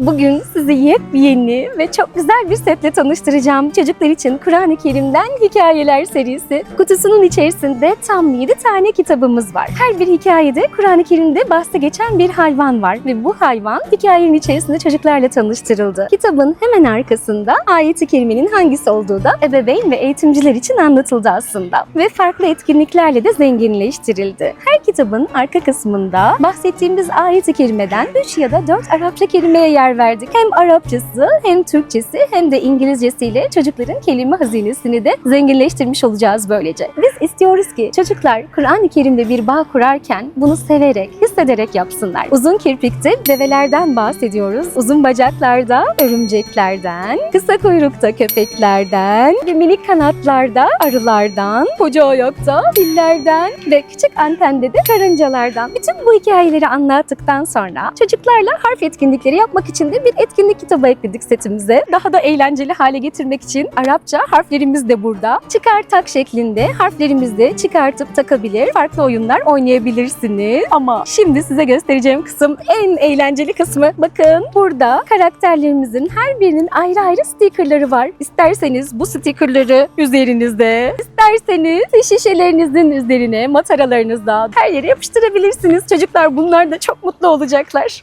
Bugün sizi yepyeni ve çok güzel bir setle tanıştıracağım. Çocuklar için Kur'an-ı Kerim'den hikayeler serisi. Kutusunun içerisinde tam 7 tane kitabımız var. Her bir hikayede Kur'an-ı Kerim'de bahsi geçen bir hayvan var ve bu hayvan hikayenin içerisinde çocuklarla tanıştırıldı. Kitabın hemen arkasında ayeti kerimenin hangisi olduğu da ebeveyn ve eğitimciler için anlatıldı aslında. Ve farklı etkinliklerle de zenginleştirildi. Her kitabın arka kısmında bahsettiğimiz ayeti kerimeden 3 ya da 4 Arapça kelimeye yer verdik. Hem Arapçası hem Türkçesi hem de İngilizcesiyle çocukların kelime hazinesini de zenginleştirmiş olacağız böylece. Biz istiyoruz ki çocuklar Kur'an-ı Kerim'de bir bağ kurarken bunu severek, hissederek yapsınlar. Uzun kirpikte develerden bahsediyoruz. Uzun bacaklarda örümceklerden, kısa kuyrukta köpeklerden, minik kanatlarda arılardan, koca ayakta fillerden ve küçük antende de karıncalardan. Bütün bu hikayeleri anlattıktan sonra çocuklarla harf etkinlikleri yapmak için de bir etkinlik kitabı ekledik setimize. Daha da eğlenceli hale getirmek için Arapça harflerimiz de burada. Çıkar tak şeklinde harflerimizi de çıkartıp takabilir, farklı oyunlar oynayabilirsiniz. Ama şimdi size göstereceğim kısım en eğlenceli kısmı. Bakın burada karakterlerimizin her birinin ayrı ayrı stikerleri var. İsterseniz bu stikerleri üzerinizde, isterseniz şişelerinizin üzerine, mataralarınızda her yere yapıştırabilirsiniz. Çocuklar bunlar da çok mutlu olacaklar.